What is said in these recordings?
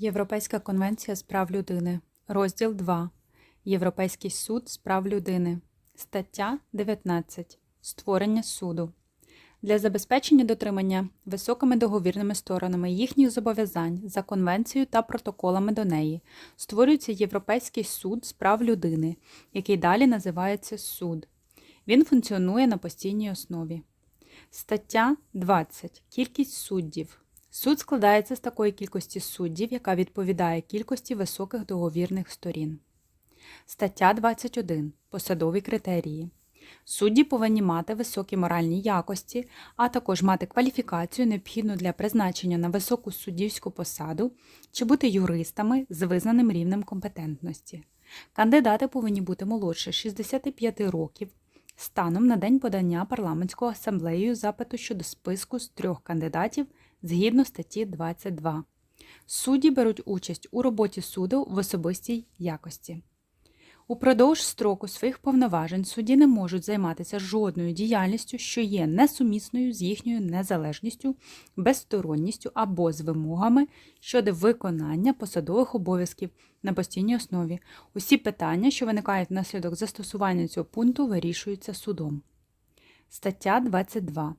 Європейська конвенція з прав людини. Розділ 2. Європейський суд з прав людини. Стаття 19. Створення суду. Для забезпечення дотримання високими договірними сторонами їхніх зобов'язань за конвенцією та протоколами до неї створюється Європейський суд з прав людини, який далі називається суд. Він функціонує на постійній основі. Стаття 20. Кількість суддів. Суд складається з такої кількості суддів, яка відповідає кількості високих договірних сторін. Стаття 21. Посадові критерії. Судді повинні мати високі моральні якості, а також мати кваліфікацію, необхідну для призначення на високу суддівську посаду чи бути юристами з визнаним рівнем компетентності. Кандидати повинні бути молодше 65 років станом на день подання парламентською асамблеєю запиту щодо списку з трьох кандидатів згідно статті 22. Судді беруть участь у роботі суду в особистій якості. Упродовж строку своїх повноважень судді не можуть займатися жодною діяльністю, що є несумісною з їхньою незалежністю, безсторонністю або з вимогами щодо виконання посадових обов'язків на постійній основі. Усі питання, що виникають внаслідок застосування цього пункту, вирішуються судом. Стаття 22.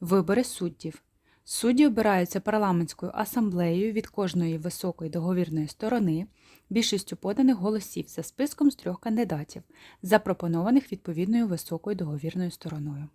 Вибори суддів. Судді обираються парламентською асамблеєю від кожної високої договірної сторони, більшістю поданих голосів за списком з трьох кандидатів, запропонованих відповідною високою договірною стороною.